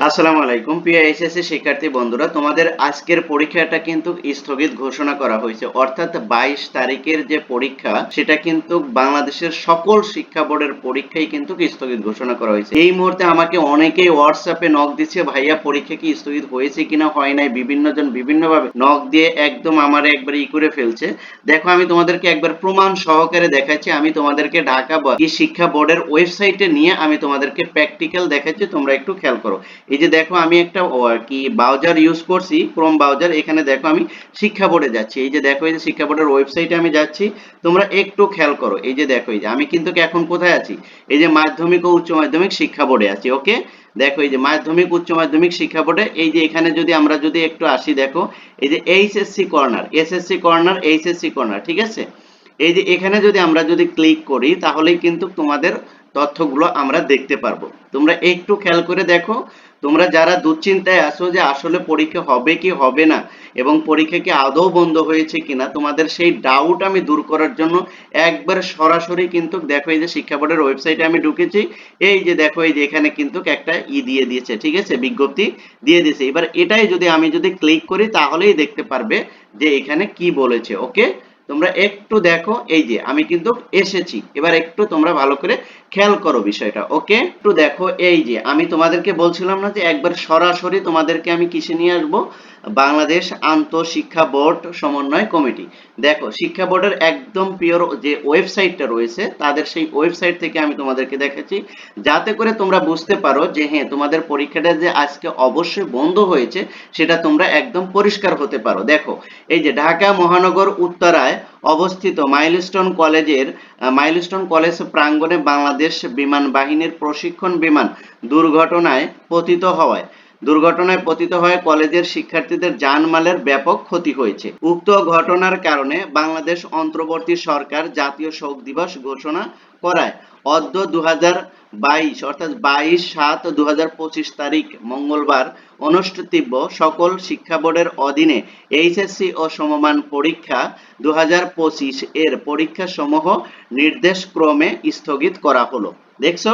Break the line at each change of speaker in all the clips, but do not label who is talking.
আসসালামু আলাইকুম, প্রিয় এইচএসসি শিক্ষার্থী বন্ধুরা। তোমাদের আজকের পরীক্ষাটা কিন্তু স্থগিত ঘোষণা করা হয়েছে। অর্থাৎ বাইশ তারিখের যে পরীক্ষা, সেটা কিন্তু বাংলাদেশের সকল শিক্ষা বোর্ডের পরীক্ষাই কিন্তু স্থগিত ঘোষণা করা হয়েছে। এই মুহূর্তে আমাকে অনেকেই হোয়াটসঅ্যাপে নক দিচ্ছে, ভাইয়া, পরীক্ষা কি স্থগিত হয়েছে কিনা? হয় নাই? বিভিন্ন জন বিভিন্ন ভাবে নক দিয়ে একদম আমার একবার ই করে ফেলছে। দেখো, আমি তোমাদেরকে একবার প্রমাণ সহকারে দেখাচ্ছি। আমি তোমাদেরকে ঢাকা বা- শিক্ষা বোর্ডের ওয়েবসাইটে নিয়ে আমি তোমাদেরকে প্র্যাকটিক্যাল দেখাচ্ছি। তোমরা একটু খেয়াল করো। এই যে দেখো আমি একটা আর কি ব্রাউজার ইউজ করছি ক্রোম ব্রাউজার এখানে দেখো আমি শিক্ষা বোর্ডে যাচ্ছি। এই যে দেখো, এই যে শিক্ষা বোর্ডের ওয়েবসাইটে আমি যাচ্ছি, তোমরা একটু খেয়াল করো। এই যে দেখো, এই যে আমি কিন্তু এখন কোথায় আছি? এই যে মাধ্যমিক ও উচ্চ মাধ্যমিক শিক্ষা বোর্ডে আছি ওকে দেখো, এই যে মাধ্যমিক, উচ্চ মাধ্যমিক শিক্ষা বোর্ডে, এই যে এখানে যদি আমরা যদি একটু আসি, দেখো, এই যে HSC corner, SSC corner, HSC corner, ঠিক আছে? এই যে এখানে যদি আমরা যদি ক্লিক করি, তাহলেই কিন্তু তোমাদের তথ্যগুলো আমরা দেখতে পারব। তোমরা একটু খেয়াল করে দেখো, তোমরা যারা দুশ্চিন্তায় আছো যে আসলে পরীক্ষা হবে কি হবে না, এবং পরীক্ষা কি আদৌ বন্ধ হয়েছে কিনা, তোমাদের সেই ডাউট আমি দূর করার জন্য একবার সরাসরি কিন্তু দেখো এই যে শিক্ষা বোর্ডের ওয়েবসাইটে আমি ঢুকেছি, এই যে দেখো এই যে এখানে কিন্তু একটা ই দিয়ে দিয়েছে, ঠিক আছে? বিজ্ঞপ্তি দিয়ে দিয়েছে। এবার এটাই যদি আমি যদি ক্লিক করি, তাহলেই দেখতে পারবে যে এখানে কি বলেছে ওকে তোমরা একটু দেখো, এই যে আমি কিন্তু এসেছি। এবার একটু তোমরা ভালো করে খেয়াল করো বিষয়টা, ওকে? একটু দেখো, এই যে আমি তোমাদেরকে বলছিলাম না যে একবার সরাসরি তোমাদেরকে আমি কিসে নিয়ে আসব? বাংলাদেশ আন্তঃশিক্ষা বোর্ড সমন্বয় কমিটি। দেখো, শিক্ষা বোর্ডের একদম পিওর যে ওয়েবসাইটটা রয়েছে, তাদের সেই ওয়েবসাইট থেকে আমি তোমাদেরকে দেখাচ্ছি। যাতে করে তোমরা বুঝতে পারো যে হ্যাঁ তোমাদের পরীক্ষাটা যে আজকে অবশ্যই বন্ধ হয়েছে, সেটা তোমরা একদম পরিষ্কার হতে পারো। দেখো, এই যে ঢাকা মহানগর উত্তরায় অবস্থিত মাইলস্টোন কলেজের মাইলস্টোন কলেজ প্রাঙ্গণে বাংলাদেশ বিমান বাহিনীর প্রশিক্ষণ বিমান দুর্ঘটনায় পতিত হওয়ায়। দুর্ঘটনায় পতিত হয়ে কলেজের শিক্ষার্থীদের জানমালের ব্যাপক ক্ষতি হয়েছে। উক্ত ঘটনার কারণে বাংলাদেশ অন্তর্বর্তী সরকার জাতীয় শোক দিবস ঘোষণা করায়। অদ্য দু বাইশ, অর্থাৎ বাইশ সাত দু তারিখ, মঙ্গলবার অনুষ্ঠিতব্য সকল শিক্ষা বোর্ডের অধীনে এইচএসসি ও সমমান পরীক্ষা দু এর পরীক্ষা সমূহ নির্দেশ ক্রমে স্থগিত করা হলো। দেখছ?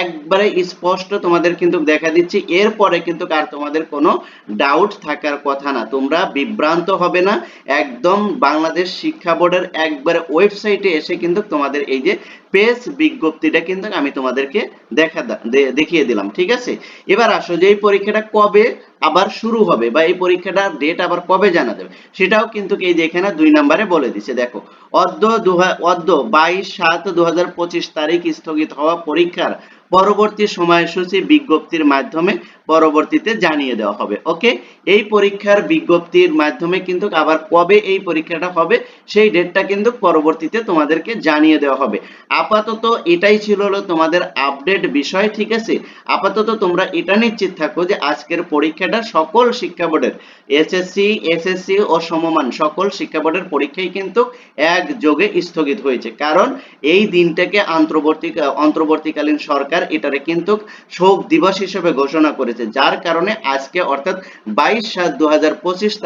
একবারে স্পষ্ট তোমাদের কিন্তু দেখা দিচ্ছি। এরপরে কিন্তু আর তোমাদের কোনো ডাউট থাকার কথা না। তোমরা বিভ্রান্ত হবে না। একদম বাংলাদেশ শিক্ষা বোর্ডের একবারে ওয়েবসাইটে এসে কিন্তু তোমাদের এই যে পেজ বিজ্ঞপ্তিটা কিন্তু আমি তোমাদেরকে দেখা দেখিয়ে দিলাম, ঠিক আছে? এবার আসো যে এই পরীক্ষাটা কবে আবার শুরু হবে বা এই পরীক্ষাটা ডেট আবার কবে জানা যাবে সেটাও কিন্তু এই যে এখানে দুই নম্বরে বলে দিছে, দেখো। অদ্য অদ্য বাইশ সাত দু তারিখ স্থগিত হওয়া পরীক্ষার পরবর্তী সময়সূচি বিজ্ঞপ্তির মাধ্যমে পরবর্তীতে জানিয়ে দেওয়া হবে ওকে এই পরীক্ষার বিজ্ঞপ্তির মাধ্যমে কিন্তু আবার কবে এই পরীক্ষাটা হবে, সেই ডেটটা কিন্তু পরবর্তীতে তোমাদেরকে জানিয়ে দেওয়া হবে। আপাতত এটাই ছিল হলো তোমাদের আপডেট বিষয়, ঠিক আছে? আপাতত তোমরা এটা নিশ্চিত থাকো যে আজকের পরীক্ষাটা সকল শিক্ষা বোর্ডের এসএসসি এসএসসি ও সমমান সকল শিক্ষা বোর্ডের পরীক্ষাই কিন্তু একযোগে স্থগিত হয়েছে। কারণ এই দিনটাকে অন্তর্বর্তী, অন্তর্বর্তীকালীন সরকার এটারে কিন্তু শোক দিবস হিসেবে ঘোষণা করেছে, যার কারণে আজকে অর্থাৎ বাইশ সাত দু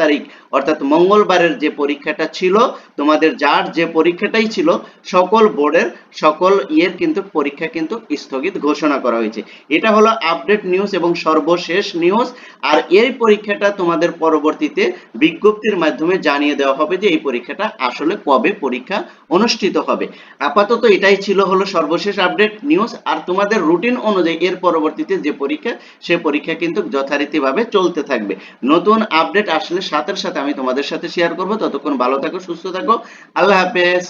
তারিখ, অর্থাৎ মঙ্গলবারের যে পরীক্ষাটা ছিল, তোমাদের যার যে পরীক্ষাটাই ছিল, সকল বোর্ডের সকল ইয়ের কিন্তু পরীক্ষা কিন্তু স্থগিত ঘোষণা করা হয়েছে। এটা হলো আপডেট নিউজ এবং সর্বশেষ নিউজ, আর এই পরীক্ষাটা তোমাদের পরবর্তীতে বিজ্ঞপ্তির মাধ্যমে জানিয়ে দেওয়া হবে যে এই পরীক্ষাটা আসলে কবে পরীক্ষা অনুষ্ঠিত হবে। আপাতত এটাই ছিল হলো সর্বশেষ আপডেট নিউজ, আর তোমাদের রুটিন অনুযায়ী এর পরবর্তীতে যে পরীক্ষা, সে পরীক্ষা কিন্তু যথারীতিভাবে চলতে থাকবে। নতুন আপডেট আসলে সাথে সাথে আমি তোমাদের সাথে শেয়ার করব। ততক্ষণ ভালো থাকো, সুস্থ থাকো। আল্লাহ হাফেজ।